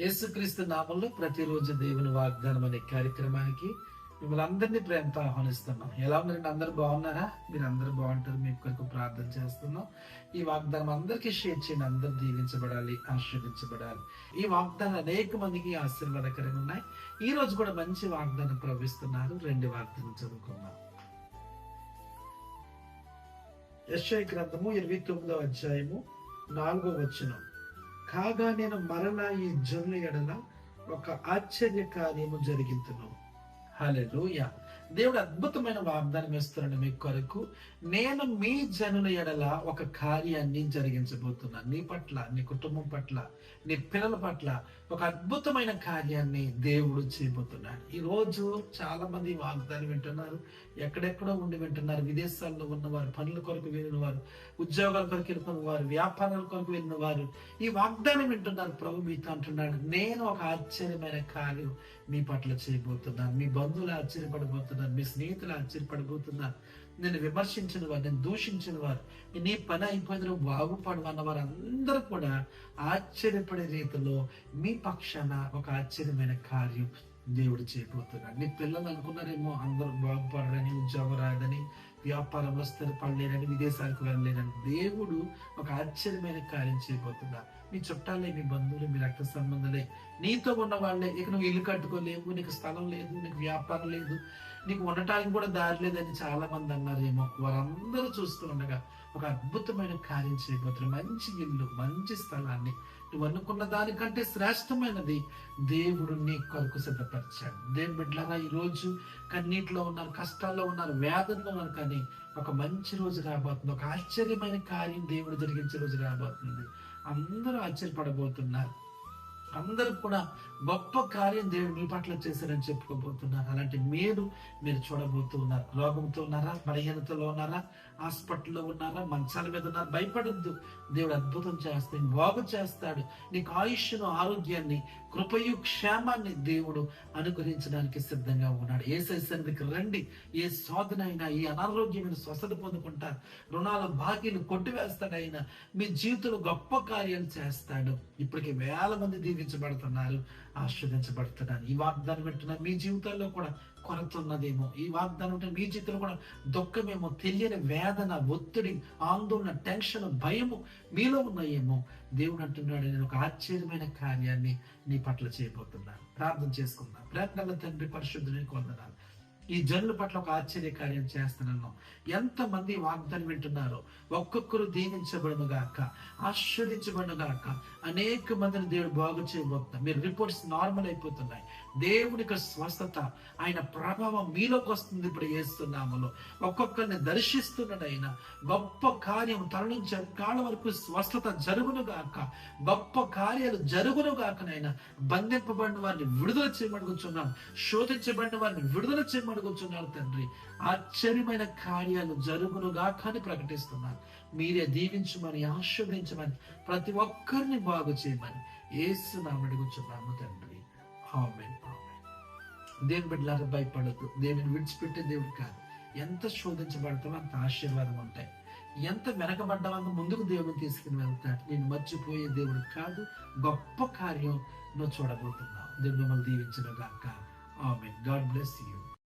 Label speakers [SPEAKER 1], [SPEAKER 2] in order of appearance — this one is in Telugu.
[SPEAKER 1] యేసుక్రీస్తు నామంలో ప్రతిరోజు దేవుని వాగ్దానం అనే కార్యక్రమానికి మిమ్మల్ని అందరినీ ప్రేమతో ఆహ్వానిస్తున్నాం. ఎలా ఉన్నారండి అందరు బాగున్నారా? మీరు అందరు బాగుంటారు. మీ కొరకు ప్రార్థన చేస్తున్నాం. ఈ వాగ్దానం అందరికీ షేర్ చేయండి. అందరు దీవించబడాలి ఆశీర్వించబడాలి ఈ వాగ్దానం అనేక మందికి ఆశీర్వాదకరంగా ఉన్నాయి. ఈ రోజు కూడా మంచి వాగ్దానం ప్రవహిస్తున్నారు. రెండు వాగ్దానం చదువుకుందాం. యశ్వ గ్రంథము ఇరవై తొమ్మిదో అధ్యాయము నాలుగో వచనం. కాగా నేను మరలా ఈ జనుల ఎడల ఒక ఆశ్చర్య కార్యము జరిగింతును. హలో దేవుడు అద్భుతమైన వాగ్దానం ఇస్తున్నాడు మీ కొరకు. నేను మీ జనుల ఎడల ఒక కార్యాన్ని జరిగించబోతున్నాను నీ పట్ల నీ కుటుంబం పట్ల నీ పిల్లల పట్ల ఒక అద్భుతమైన కార్యాన్ని దేవుడు చేయబోతున్నాడు. ఈ రోజు చాలా మంది వాగ్దానం వింటున్నారు. ఎక్కడెక్కడో ఉండి వింటున్నారు. విదేశాల్లో ఉన్నవారు పనుల కొరకు వెళ్ళిన వారు ఉద్యోగాల కొరకు వెళ్ళిన వారు వ్యాపారాల కొరకు వెళ్ళిన వారు ఈ వాగ్దానం వింటున్నారు. ప్రభు మీతో అంటున్నాడు నేను ఒక ఆశ్చర్యమైన కార్యం మీ పట్ల చేయబోతున్నాను. మీ బంధువులు ఆశ్చర్యపడబోతున్నారు. మీ స్నేహితులు ఆశ్చర్యపడిపోతున్నారు నేను విమర్శించిన వారు నేను దూషించిన వారు నీ పని అయిపోయింది నువ్వు బాగుపడు అన్న వారు అందరూ కూడా ఆశ్చర్యపడే రీతిలో మీ పక్షాన ఒక ఆశ్చర్యమైన కార్యం దేవుడు చేయబోతున్నాడు. నీ పిల్లలు అనుకున్నారేమో అందరూ బాగుపడరని ఉద్యోగం రాదని వ్యాపారంలో స్థిరపడలేరని విదేశాలకు వెళ్ళలేరని దేవుడు ఒక ఆశ్చర్యమైన కార్యం చేయబోతున్నా మీ చుట్టాలే మీ బంధువులు మీ రక్త సంబంధులే నీతో ఉన్న వాళ్ళే. ఇక నువ్వు ఇల్లు కట్టుకోలేవు నీకు స్థలం లేదు నీకు వ్యాపారం లేదు నీకు ఉండటానికి కూడా దారి లేదని చాలా మంది అన్నారేమో. వారందరూ చూస్తూ ఉండగా ఒక అద్భుతమైన కార్యం చేయబోతున్నారు. మంచి ఇల్లు మంచి స్థలాన్ని. నువ్వు అనుకున్న దానికంటే శ్రేష్టమైనది దేవుడు నీ కొరకు సిద్ధపరిచాడు. దేవుడు బిడ్డలారా ఈ రోజు కన్నీటిలో ఉన్నారు కష్టాల్లో ఉన్నారు వేదనలో ఉన్నారు కానీ ఒక మంచి రోజు రాబోతుంది ఒక ఆశ్చర్యమైన కార్యం దేవుడు జరిగించే రోజు రాబోతుంది అందరూ ఆశ్చర్యపడబోతున్నారు. అందరూ కూడా గొప్ప కార్యం దేవుడు మీ పట్ల చేశారని చెప్పుకోబోతున్నారు. అలాంటి మీరు మీరు చూడబోతూ ఉన్నారు. రోగంతో ఉన్నారా? బలహీనతలో ఉన్నారా? హాస్పిటల్లో ఉన్నారా? మంచాల మీద ఉన్నారా? భయపడద్దు. దేవుడు అద్భుతం చేస్తాడు. బాగు చేస్తాడు. నీకు ఆయుష్ను ఆరోగ్యాన్ని కృపయు క్షేమాన్ని దేవుడు అనుగ్రహించడానికి సిద్ధంగా ఉన్నాడు. ఏ సన్నిధికి రండి. ఏ శోధన అయినా ఏ అనారోగ్యమైన స్వస్థత పొందుకుంటారు. రుణాల బాకీలు కొట్టివేస్తాడైనా మీ జీవితంలో గొప్ప కార్యాలు చేస్తాడు. ఇప్పటికి వేల మంది దీవించబడుతున్నారు ఆస్వాదించబడుతున్నారు ఈ వాగ్దానం వింటున్న మీ జీవితాల్లో కూడా కొరత ఉన్నదేమో ఈ వాగ్దానం ఉంటే మీ జీవితంలో కూడా దుఃఖమేమో తెలియని వేదన ఒత్తిడి ఆందోళన టెన్షన్ భయము మీలో ఉన్నాయేమో. దేవుడు అంటున్నాడు నేను ఒక ఆశ్చర్యమైన కార్యాన్ని నీ పట్ల చేయబోతున్నాను. ప్రార్థన చేసుకుందాం. ప్రయత్నాల తండ్రి పరిశుద్ధుని కొందనాలు ఈ జనుల పట్ల ఒక ఆశ్చర్య కార్యం చేస్తున్నాను. ఎంతమంది వాగ్దానం వింటున్నారో ఒక్కొక్కరు దీవించబడును గాక గాక. అనేక మందిని దేవుడు బాగు చేయబోతున్నా మీరు రిపోర్ట్స్ నార్మల్ అయిపోతున్నాయి. దేవుని స్వస్థత ఆయన ప్రభావం మీలోకి వస్తుంది ఇప్పుడు వేస్తున్నాములో ఒక్కొక్కరిని దర్శిస్తున్నాడు ఆయన గొప్ప కార్యం తల నుంచి కాళ్ళ వరకు స్వస్థత జరుగును గాక గొప్ప కార్యాలు జరుగును గాకనైనా బంధింపబడిన వారిని విడుదల చేయమని కూర్చున్నాను శోధించబడిన వారిని విడుదల చేయమని చేయమడుగుచున్నారు తండ్రి. ఆశ్చర్యమైన కార్యాలు జరుగును కానీ అని మీరే దీవించమని ఆశీర్వదించమని ప్రతి ఒక్కరిని బాగు చేయమని ఏసు అడుగుచున్నాము తండ్రి. ఆమె దేవుని బిడ్డలారా భయపడద్దు. దేవుని విడిచిపెట్టే దేవుడు కాదు. ఎంత శోధించబడతామో అంత ఆశీర్వాదం ఉంటాయి. ఎంత వెనకబడ్డామో ముందుకు దేవుని తీసుకుని వెళ్తాడు నేను మర్చిపోయే దేవుడు కాదు. గొప్ప కార్యం నువ్వు చూడబోతున్నావు. దేవుడు మిమ్మల్ని దీవించిన గాక ఆమె గాడ్ బ్లెస్ యూ.